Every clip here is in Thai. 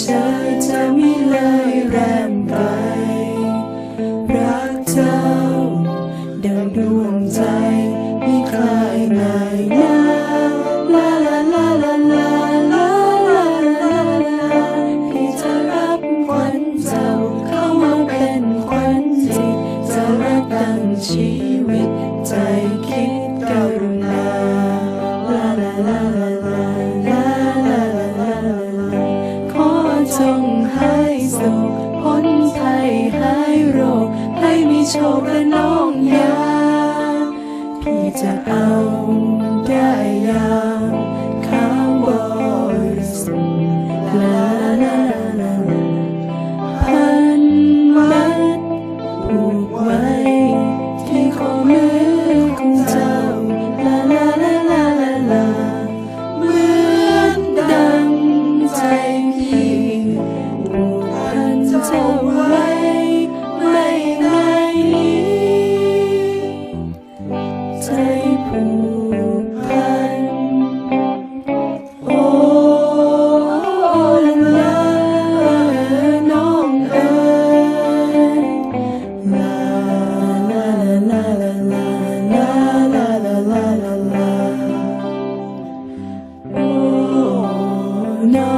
ใจเธอไม่เลยแรงไป รักเจ้าดังดวงใจไม่คลายนายนาาลาลาลาลาลาลาลาลาพี่จะรับควันเจ้าเข้ามาเป็นควันจิตจะรักตั้งชีวิตใจ ให้โรค ให้มีโชคและน้องยาพี่จะเอา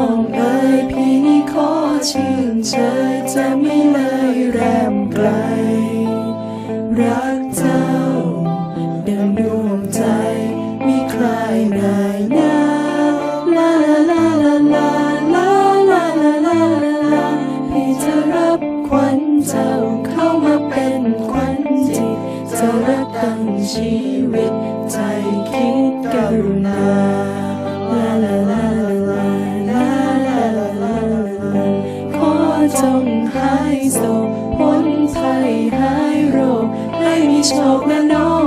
องเอ๋ยพี่นี่ขอชื่นเชยจะไม่เลยแรมไกล รักเจ้าดังดวงใจมีใครนายหน้าลาลาลาลาลาลาลาลาลาพี่จะรับขวัญเจ้าเข้ามาเป็นขวัญจิตจะรักตั้งชีวิตใจคิดกรุณา จงหายโศกพ้นภัยหายโรคให้มีโชคและน้อง